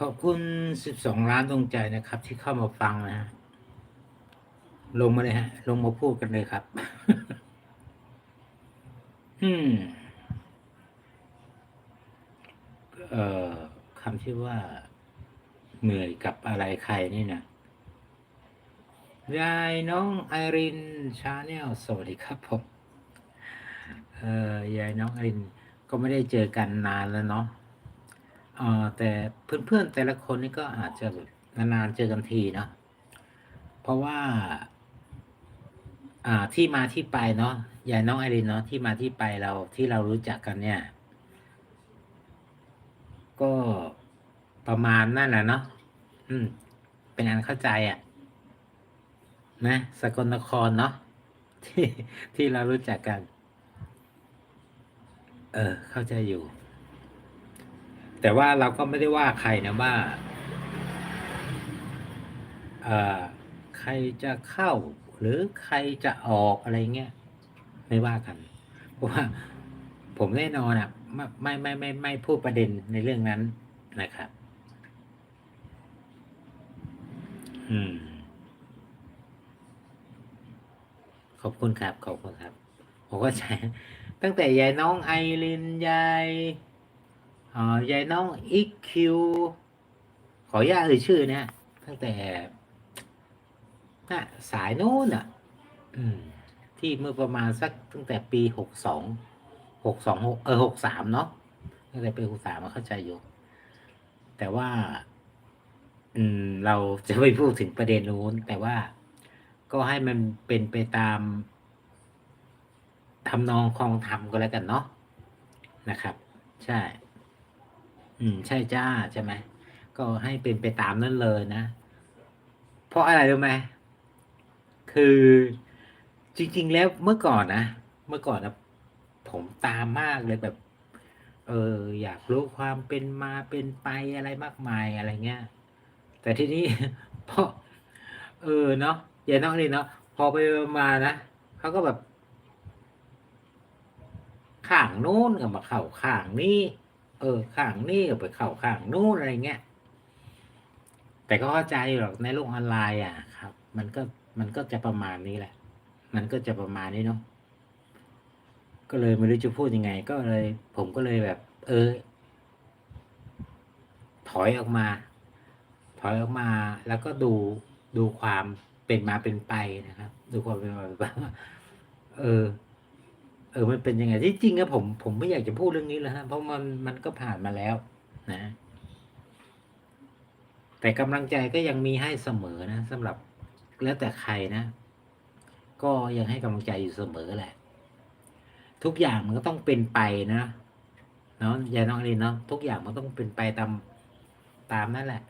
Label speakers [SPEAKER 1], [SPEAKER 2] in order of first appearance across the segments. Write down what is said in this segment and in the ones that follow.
[SPEAKER 1] ขอบคุณสิบสองล้านดวงใจนะครับ ที่เข้ามาฟังนะฮะลงมาเลยฮะ ลงมาพูดกันเลยครับ อืม เอ่อคำที่ว่า เหนื่อยกับอะไรใครนี่นะยายน้องไอรินชาแนลสวัสดีครับผม เอ่อยายน้องไอรินก็ไม่ได้เจอกันนานแล้วเนาะ เอ่อแต่เพื่อนๆแต่ละคนนี่ก็อาจจะแบบนานๆเจอกันทีเนาะเพราะว่า อ่าที่มาที่ไปเนาะยายน้องไอรินเนาะที่มาที่ไปเราที่เรารู้จักกันเนี่ย ก็ประมาณนั่นแหละเนาะอืม เป็นอันเข้าใจอะ่ะ นะสกลนครเนาะที่ที่เรารู้จักกัน เออ เข้าใจอยู่ แต่ว่าเราก็ไม่ได้ว่าใครนะว่าอใครจะเข้าหรือใครจะออกอะไรเงี้ยไม่ว่ากัน เพราะว่าผมแน่นอนอะไม่ไม่ไม่ไม่ไม่พูดประเด็นในเรื่องนั้นนะครับ อืม ขอบคุณครับ ขอบคุณครับ ผมก็ใช้ตั้งแต่ยายน้องไอรินยาย ยายน้องอีกคิวขออนุญาตเอ่ยชื่อนี่ยตั้งแต่นะสายโน้นอะที่เมื่อประมาณสักตั้งแต่ปีหกสองหกสองหกเออหกสามเนาะตั้งแต่ปีหกสามมาเข้าใจอยู่ แต่ว่า อืม เราจะไม่พูดถึงประเด็นโน้น แต่ว่าก็ให้มันเป็นไปตามทำนองคลองธรรมก็แล้วกันเนาะนะครับ ใช่ อืม ใช่จ้าใช่ไหมก็ให้เป็นไปตามนั้นเลยนะ เพราะอะไรรู้ไหมคือจริง ๆ แล้วเมื่อก่อนนะเมื่อก่อนนะผมตามมากเลยแบบ เออ อยากรู้ความเป็นมาเป็นไปอะไรมากมายอะไรเงี้ย แต่ทีนี้พอเออเนาะอย่าน้องนี่เนาะพอไปมานะเขาก็แบบข้างนู้นก็มาเข้าข้างนี้ เออข้างนี้ไปเข้าข้างนู้นอะไรเงี้ยแต่ก็เข้าใจหรอกในโลกออนไลน์อะครับ มันก็มันก็จะประมาณนี้แหละ มันก็จะประมาณนี้เนาะก็เลยไม่รู้จะพูดยังไง ก็เลย ผมก็เลยแบบ เออ ถอยออกมา ถอยออกมา แล้วก็ดูดูความเป็นมาเป็นไปนะครับ ดูความเป็นมาเป็นไปเออ ออมันเป็นยังไงที่จริงอะผมผมไม่อยากจะพูดเรื่องนี้แล้วฮะเพราะมันมันก็ผ่านมาแล้ว นะ แต่กำลังใจก็ยังมีให้เสมอนะสำหรับแล้วแต่ใครนะ ก็ยังให้กำลังใจอยู่เสมอแหละ ทุกอย่างมันก็ต้องเป็นไปนะเนาะยายน้องอลินเนาะทุกอย่างมันต้องเป็นไปตามตามนั่นแหละ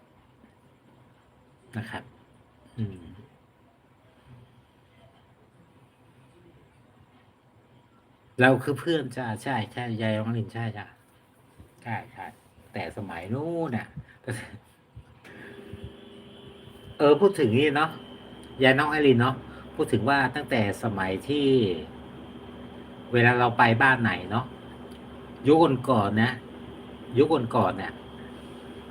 [SPEAKER 1] นะครับ อืม เราคือเพื่อนจ้าใช่ใช่ยายน้องอลินใช่จ้ะใช่ใช่แต่สมัยนู้นน่ะ เออพูดถึงนี่เนาะยายน้องไอรินเนาะพูดถึงว่าตั้งแต่สมัยที่ เวลาเราไปบ้านไหนเนาะยุคก่อนๆนะยุคก่อนๆเนี่ย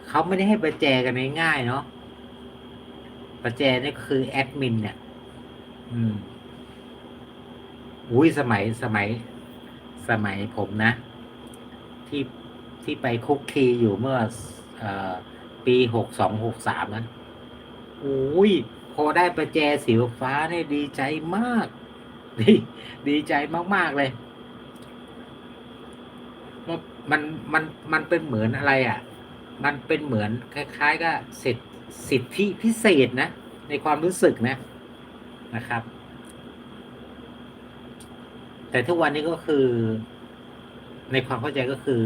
[SPEAKER 1] เขาไม่ได้ให้ประแจกันง่ายๆเนาะประแจนี่ก็คือแอดมินเนี่ย อืมอุ้ยสมัยสมัย สมัยผมนะ ที่ที่ไปคุกคีอยู่เมื่ออปีหกสองหกสามนั้นโอ้ยพอได้ประแจสีฟ้าเนี่ยดีใจมาก ดีดีใจมาก ๆ เลยมันมันมันมันเป็นเหมือนอะไรอะ มันเป็นเหมือนคล้าย ๆกับสิทธิสิทธิพิเศษนะ ในความรู้สึกนะนะครับ แต่ทุกวันนี้ก็คือ ในความเข้าใจก็คือ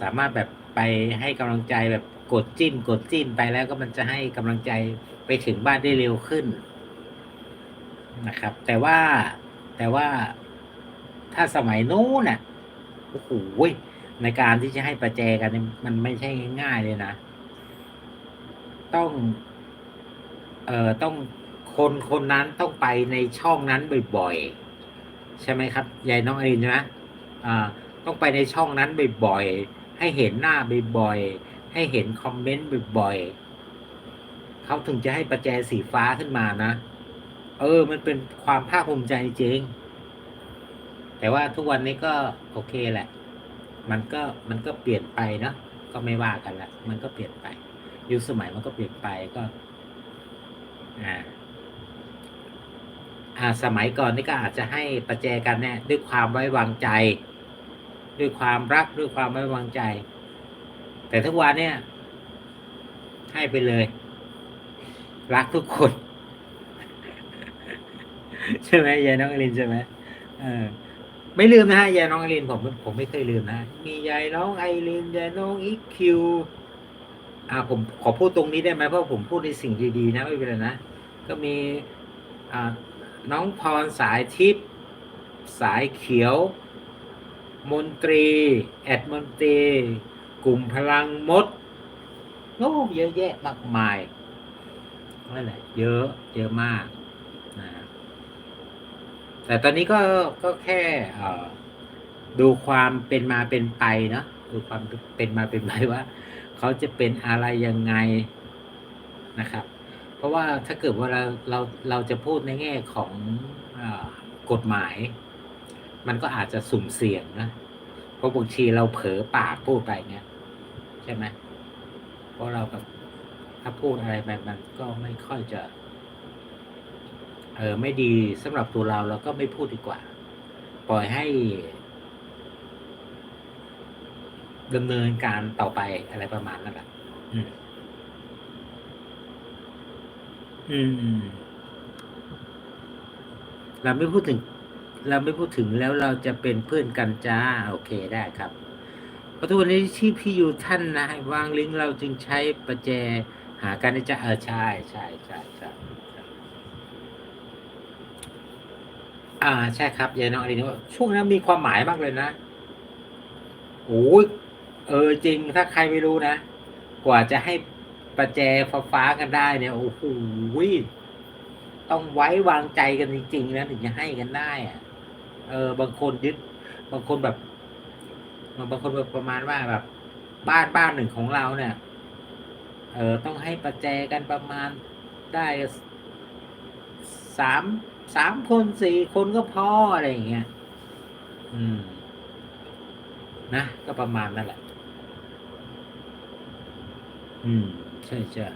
[SPEAKER 1] สามารถแบบไปให้กำลังใจแบบกดจิ้ม กดจิ้มไปแล้วก็มันจะให้กำลังใจไปถึงบ้านได้เร็วขึ้นนะครับ แต่ว่าแต่ว่าถ้าสมัยนู้นน่ะโอ้โหในการที่จะให้ประแจกันมันไม่ใช่ง่าย ๆ เลยนะ ต้อง เอ่อต้องคนคนนั้นต้องไปในช่องนั้นบ่อยๆ ใช่ไหมครับยายน้องไอรินใช่ไหมอ่าต้องไปในช่องนั้นบ่อยๆให้เห็นหน้าบ่อยๆให้เห็นคอมเมนต์บ่อยๆเขาถึงจะให้ประแจสีฟ้าขึ้นมานะ เออ มันเป็นความภาคภูมิใจจริง แต่ว่าทุกวันนี้ก็โอเคแหละ มันก็มันก็เปลี่ยนไปเนาะก็ไม่ว่ากันละมันก็เปลี่ยนไปยุคสมัยมันก็เปลี่ยนไปก็ อ่า สมัยก่อนนี่ก็อาจจะให้ประแจกันเนี่ยด้วยความไว้วางใจ ด้วยความรักด้วยความไว้วางใจ แต่ทุกวันเนี่ย ให้ไปเลย รักทุกคน ใช่ไหมยายน้องอลินใช่ไหมเออไม่ลืมนะฮะยายน้องไอรินผมผมไม่เคยลืมนะมียายน้องไอรินยายน้องอีคิวอ่าผมขอพูดตรงนี้ได้ไหมเพราะผมพูดในสิ่งดีๆนะไม่เป็นไรนะก็มีอ่า น้องพรสายทิพย์สายเขียว มนตรี แอดมนตรี กลุ่มพลังมดโอ้เยอะแยะมากมายนั่นแหละ เยอะเยอะมากนะแต่ตอนนี้ก็ก็แค่ดูความเป็นมาเป็นไปเนาะดูความเป็นมาเป็นไปว่า เขาจะเป็นอะไรยังไงนะครับ ราะว่าถ้าเกิดว่าเราเราเราจะพูดในแง่ของอกฎหมาย มันก็อาจจะสุ่มเสี่ยงนะเพราะบางทีเราเผลอปากพูดไปเงี้ยใช่ไหมเพราะเราแบบถ้าพูดอะไรแบบมันก็ไม่ค่อยจะ เออไม่ดีสำหรับตัวเราเราก็ไม่พูดดีกว่า ปล่อยให้ดำเนินการต่อไปอะไรประมาณนั้นแหละอืม อืม เราไม่พูดถึง เราไม่พูดถึงแล้วเราจะเป็นเพื่อนกันจ้า โอเคได้ครับเพราะทุกวันนี้ที่พี่อยู่ท่านนะวางลิงก์เราจึงใช้ประแจหากันได้จ้าเออใช่ใช่ใช่ใช่ใช่อ่าใช่ครับยายน้องอลินว่าช่วงนั้นมีความหมายมากเลยนะโอ้ยเออจริงถ้าใครไม่รู้นะ กว่าจะให้ ประแจฟ้าฟ้ากันได้เนี่ยโอ้โหต้องไว้วางใจกันจริงๆนะถึงจะให้กันได้อะเออ บางคนยึด บางคนแบบบางคนแบบประมาณว่าแบบ บ้านบ้านหนึ่งของเราเนี่ย เออต้องให้ประแจกันประมาณได้สามสามคนสี่คนก็พออะไรอย่างเงี้ย อืม นะ ก็ประมาณนั่นแหละ อืม ใช่ใช่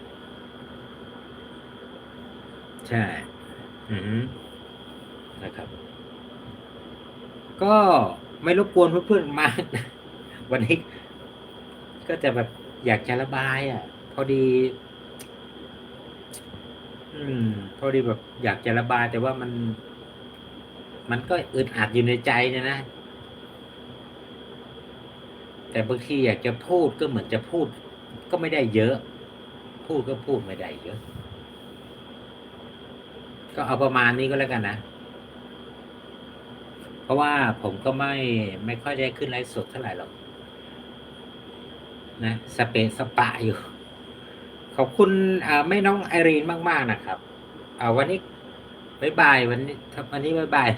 [SPEAKER 1] ใช่ อือฮึนะครับ ก็ไม่รบกวนเพื่อนๆมากวันนี้ก็จะแบบอยากจะระบาย อะ พอดี อืม พอดีแบบ อยากจะระบาย แต่ว่ามัน มันก็อึดอัดอยู่ในใจเนี่ยนะแต่บางทีอยากจะพูดก็เหมือนจะพูด ก็ไม่ได้เยอะ พูดก็พูดไม่ได้เยอะ ก็เอาประมาณนี้ก็แล้วกันนะ เพราะว่าผมก็ไม่ไม่ค่อยได้ขึ้นไลฟ์สดเท่าไหร่หรอก นะ สเปซสปะอยู่ ขอบคุณไม่น้องไอรีนมาก ๆ นะครับอ่าวันนี้บายบายวันนี้วันนี้บายบาย